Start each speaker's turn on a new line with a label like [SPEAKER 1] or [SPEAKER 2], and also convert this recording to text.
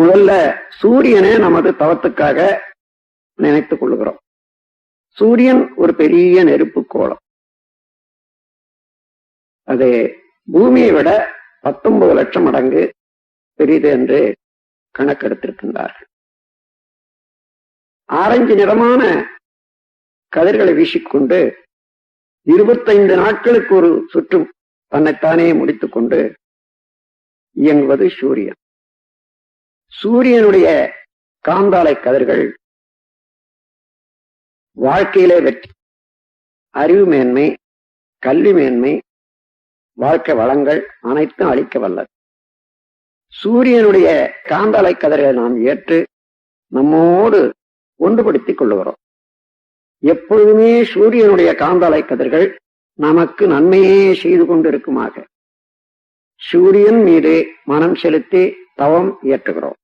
[SPEAKER 1] முதல்ல சூரியனை நமது தவத்துக்காக நினைத்துக் கொள்கிறோம். சூரியன் ஒரு பெரிய நெருப்பு கோலம் அது பூமியை விட பத்தொன்பது லட்சம் மடங்கு பெரிது என்று கணக்கெடுத்திருக்கின்றார்கள். ஆரஞ்சு நிறமான கதிர்களை வீசிக்கொண்டு இருபத்தைந்து நாட்களுக்கு ஒரு சுற்றும் தன்னைத்தானே முடித்துக் கொண்டு இயங்குவது சூரியன். சூரியனுடைய காந்தாலை கதிர்கள் வாழ்க்கையிலே வெற்றி அறிவு மேன்மை கல்வி மேன்மை வாழ்க்கை வளங்கள் அனைத்தும் அளிக்க வல்லது. சூரியனுடைய காந்தாலை கதிர்களை நாம் ஏற்று நம்மோடு ஒன்றுபடுத்திக் கொள்ளுகிறோம். எப்பொழுதுமே சூரியனுடைய காந்தாலை கதிர்கள் நமக்கு நன்மையே செய்து கொண்டிருக்குமாக. சூரியன் மீது மனம் செலுத்தி தவம் இயற்றுகிறோம்.